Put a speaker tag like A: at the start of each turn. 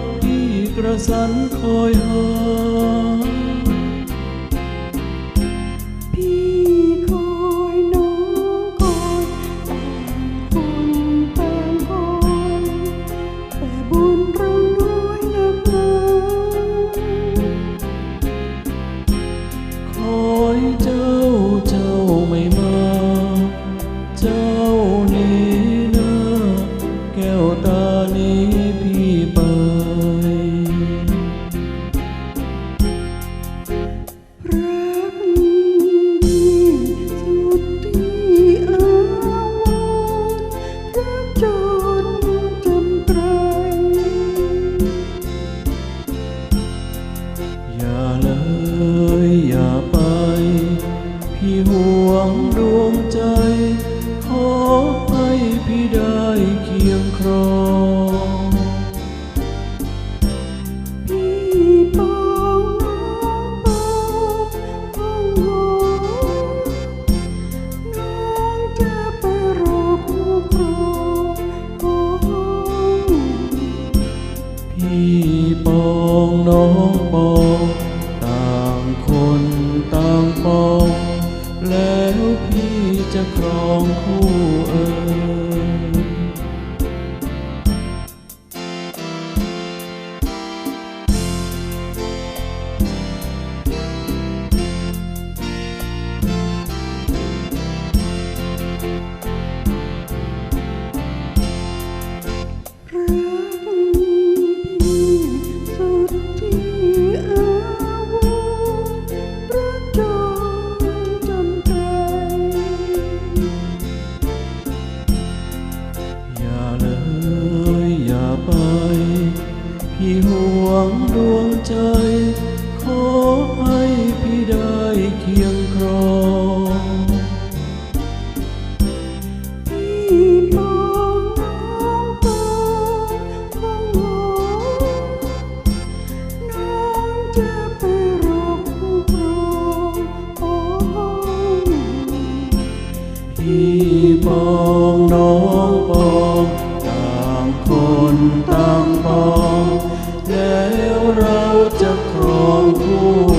A: ก
B: ที่กระสันคอยหา
A: พี่คอยน้องคอยต่งคนต่างคอยแต่บุญเราน้อยนักหนา
B: คอยเจ้าเจ้าไม่มา เจ้านี้นะแก้วตา พี่ป
A: อ
B: ง
A: น้องปอง
B: ต่างคนต่างปอง แล้วพี่จะครองคู่ ย
A: อ
B: ย่าไป พี่ห่วงดวงใจ ขอให้พี่ได้เคียงครอง
A: พี่ปองน้องปองห้องหอน้องจะไปรอคู่ครอง
B: พี่ปอง นต่างปองแล้วเราจะครองคู่